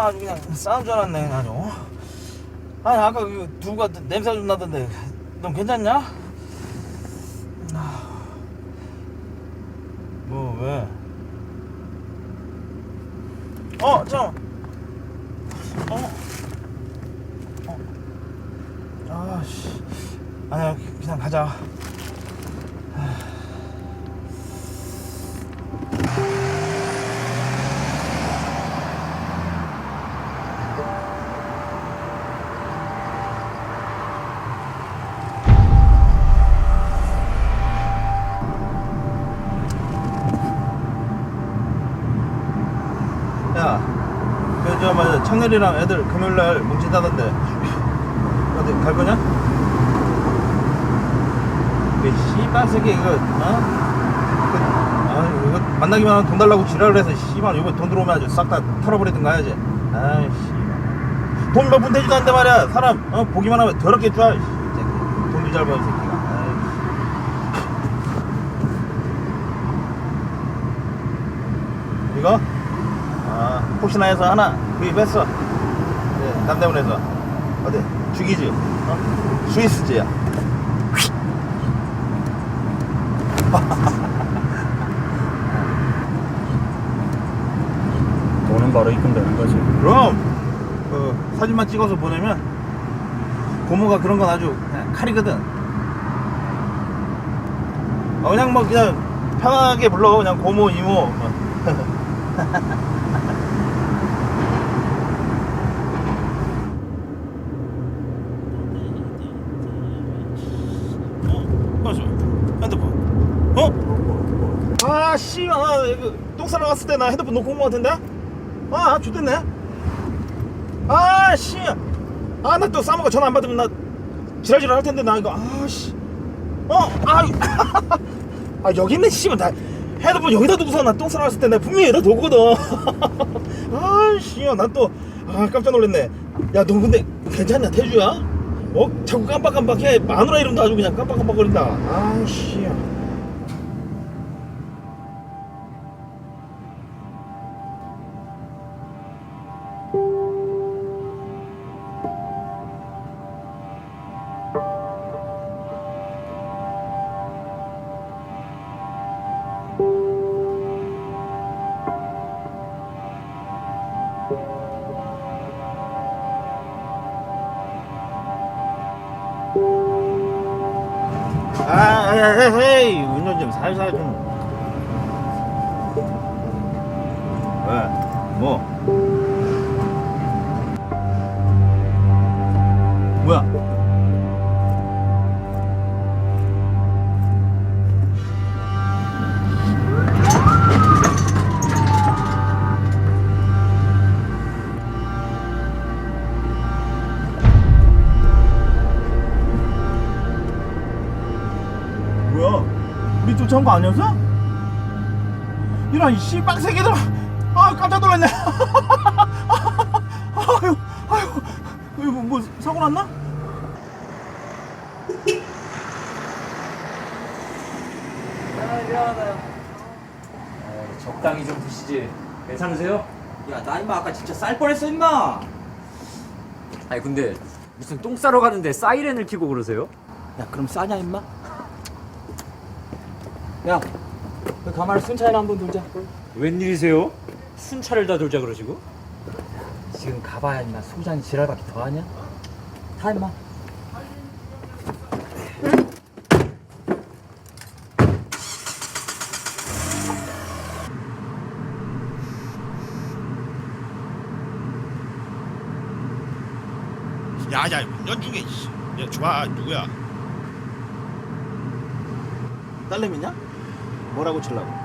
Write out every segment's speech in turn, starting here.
아, 아주 그냥 싸움 줄 알았네 아주. 어? 아니 아까 그 두가 냄새 좀 나던데, 넌 괜찮냐? 아, 뭐 왜? 어, 잠. 어. 어. 아씨. 아니야, 그냥 가자. 청렬이랑 애들 금요일날 뭉친다던데 어디 갈 거냐? 그 씨발 새끼 이거 어? 그, 아 이거 만나기만 하면 돈 달라고 지랄을 해서 씨발 이거 돈 들어오면 아주 싹 다 털어버리든 가야지. 아이씨. 돈몇 푼 되지도 않는데 말이야. 사람 어, 보기만 하면 더럽게 좋아. 돈도 잘 버는 새끼가. 아이씨. 이거? 아, 혹시나 해서 하나 구입했어. 네, 남대문에서. 어디? 죽이지? 어? 스위스지야. 돈은 바로 입금되는 거지. 그럼, 그, 사진만 찍어서 보내면, 고모가 그런 건 아주 그냥 칼이거든. 어, 그냥 뭐, 그냥 편하게 불러. 그냥 고모, 이모. 뭐. 어? 맞아. 핸드폰. 어? 아, 씨, 아, 이거 똥 싸러 갔을 때 나 핸드폰 놓고 온것 같은데? 아. 아, 씨. 아, 나 또 싸먹어 전화 안 받으면 나 지랄지랄 할 텐데, 나 이거, 아, 씨. 어, 아, 아, 여기 있네, 씨발. 나 핸드폰 여기다 두고서 나 똥 싸러 갔을 때 내가 분명히 여기다 두거든. 아, 씨. 난 또, 아, 깜짝 놀랐네. 야, 너 근데 괜찮냐, 태주야? 어? 자꾸 깜빡깜빡해. 마누라 이름도 아주 그냥 깜빡깜빡거린다. 아, 씨. 아, 에이, 에이, 운전 좀 살살 좀. 왜? 뭐? 뭐야? 우리 쫓아온 거 아니었어? 이런 씨 빡세게들 아 깜짝 놀랐네 아유 아유 이거 뭐 사고 났나? 아, 미안하다. 적당히 좀 드시지. 괜찮으세요? 야, 나 임마 아까 진짜 쌀 뻔했어, 임마. 아니 근데 무슨 똥 싸러 가는데 사이렌을 켜고 그러세요? 야, 그럼 싸냐, 임마? 야, 그 가마를 순차이나 한번 돌자. 웬일이세요? 순찰을 다 돌자 그러시고? 지금 가봐야 임마 소장이 지랄밖에 더 하냐? 타 임마. 야야 운전 중에 씨. 야 좋아 누구야? 딸내미냐? 뭐라고 칠라고?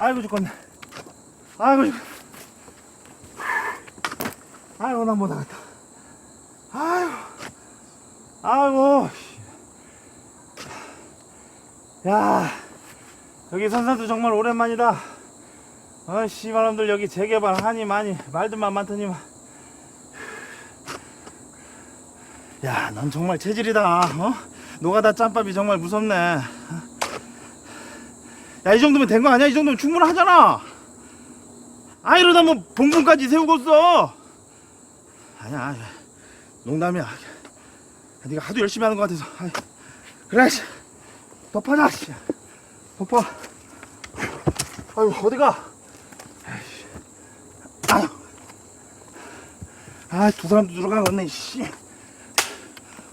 아이고 죽겠네. 아이고 죽. 아이고 나 못하겠다. 아이고, 아이고. 씨. 야, 여기 선산도 정말 오랜만이다. 어, 씨발놈들 여기 재개발 하니 많이 말들만 많더니만. 야, 넌 정말 체질이다. 어? 노가다 짬밥이 정말 무섭네. 야, 이 정도면 된 거 아니야? 이 정도면 충분하잖아. 아, 이러다 뭐 봉분까지 세우고 써. 아니야, 아니야. 농담이야. 네가 하도 열심히 하는 것 같아서. 아이, 그래, 씨. 덮어자, 씨. 덮어. 아유, 어디가? 아유. 아, 두 사람도 들어가겠네, 씨.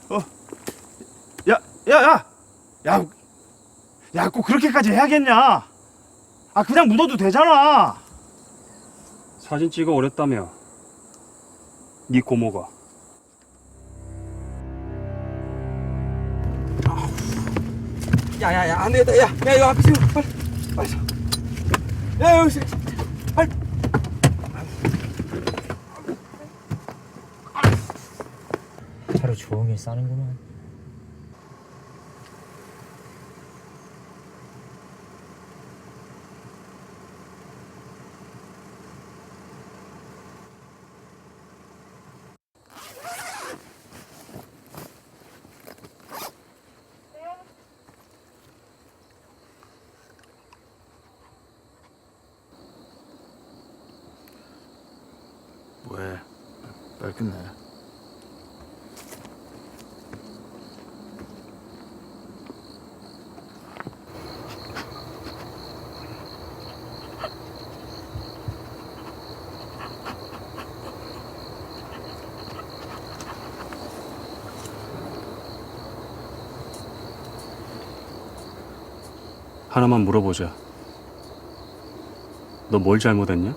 어. 야, 야, 야! 야, 야, 꼭 그렇게까지 해야겠냐? 아, 그냥 묻어도 되잖아. 사진 찍어 오랬다며. 네 고모가. 야야야 안 되겠다. 야 야 이거 앞에 세워 빨리 빨리 세워 야 여기 세워 빨리. 하루 종일 싸는구만 왜? 빨리 끝내. 하나만 물어보자 너 뭘 잘못했냐?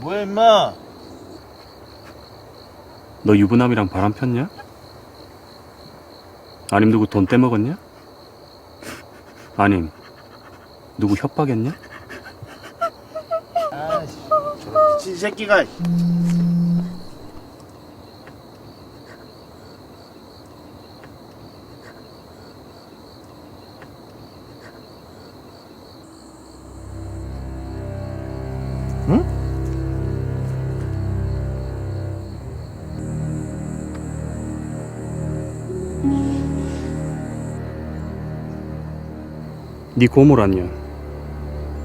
뭐야, 임마? 너 유부남이랑 바람 폈냐? 아님 누구 돈 떼먹었냐? 아님 누구 협박했냐? 아이씨, 미친 새끼가. 네 고모란냐?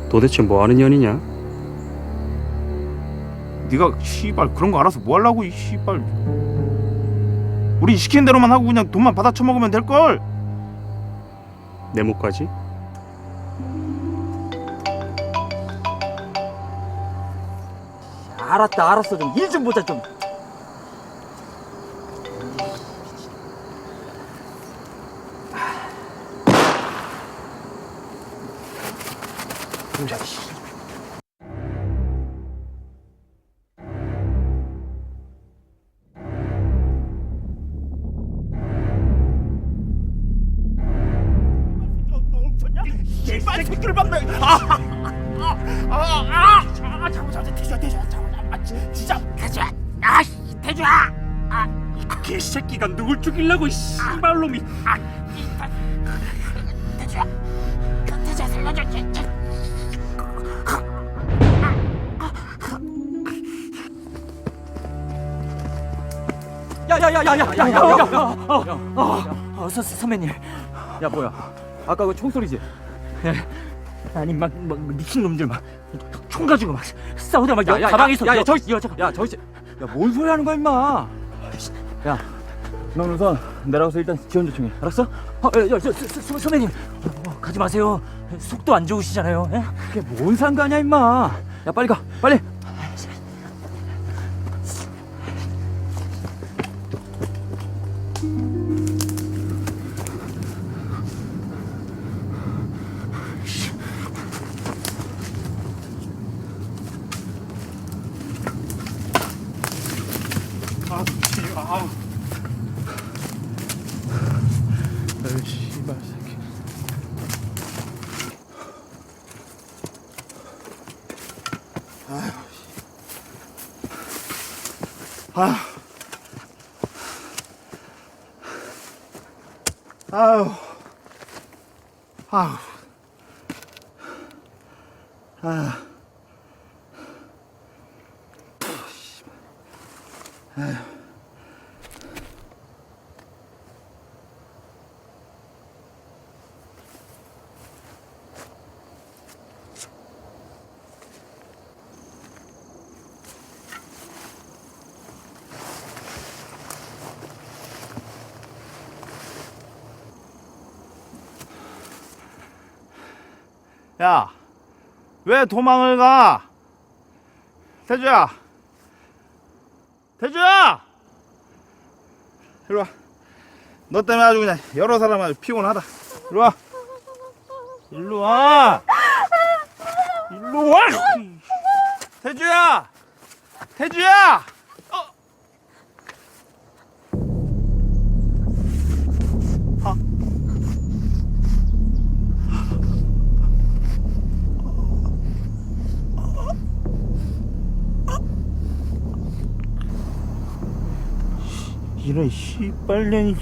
도대체 뭐 하는 년이냐? 네가 씨발 그런 거 알아서 뭐 하려고 이 씨발. 우리 시킨 대로만 하고 그냥 돈만 받아 처먹으면 될 걸. 내 목까지? 알았다 알았어 좀 일 좀 보자 좀 보자 씨. 씨발 새끼를 봤네. 아, 아, 아, 아, 아, 잠깐, 잠깐, 대주야, 대주야, 잠깐, 아, 진짜, 대주야, 아, 대주야, 아, 개새끼가 누굴 죽이려고 이 씨발놈이 아, 대주 야야야야야야야야어 선배님 야 뭐야 아까 그 총소리지 예. 아니 막, 막 미친 놈들 막 총 가지고 막 싸우다 막 여, 가방에서 야, 야, 저기 야, 잠깐. 야, 저기 야 뭔 소리 하는 거야 임마 야 넌 우선 내려가서 일단 지원 요청해 알았어? 어, 야, 야, 저, 서, 서, 선배님 어, 가지 마세요 속도 안 좋으시잖아요 예? 그게 뭔 상관이야 임마 야 빨리 가 빨리 아휴. 아휴. 아휴. 아. 야, 왜 도망을 가? 태주야, 태주야, 이리 와. 너 때문에 아주 그냥 여러 사람 아주 피곤하다. 이리 와. 일로 와. 일로 와. 태주야, 태주야. 이런 씨발년이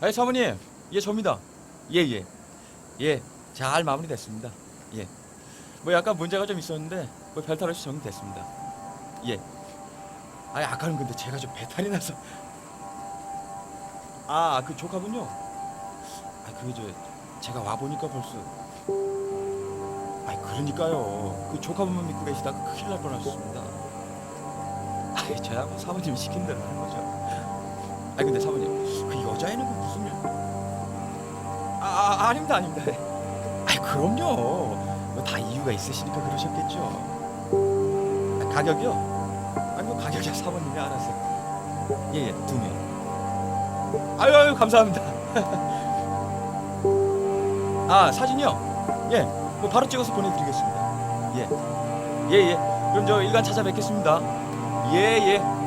아, 사모님, 예, 접니다. 예, 예. 예, 잘 마무리됐습니다. 예. 뭐 약간 문제가 좀 있었는데, 뭐 별탈 없이 정리됐습니다. 예. 아, 아까는 근데 제가 좀 배탈이 나서. 아, 그 조카분요? 아, 그게 저, 제가 와 보니까 벌써. 아, 그러니까요. 그 조카분만 믿고 계시다가 큰일 날 뻔하셨습니다. 아, 저야 뭐 사모님이 시킨 대로 하는 거죠. 아, 근데 사모님, 그 여자애는 그 무슨 일? 아, 아 아닙니다, 아닙니다. 아, 그럼요. 뭐다 이유가 있으시니까 그러셨겠죠. 아, 가격이요? 아니 뭐 가격이야 사모님이 알아서. 예예, 두 명. 아유, 아유 감사합니다. 아 사진이요? 예, 뭐 바로 찍어서 보내드리겠습니다. 예, 예, 예. 그럼 저 일간 찾아뵙겠습니다. 예, 예.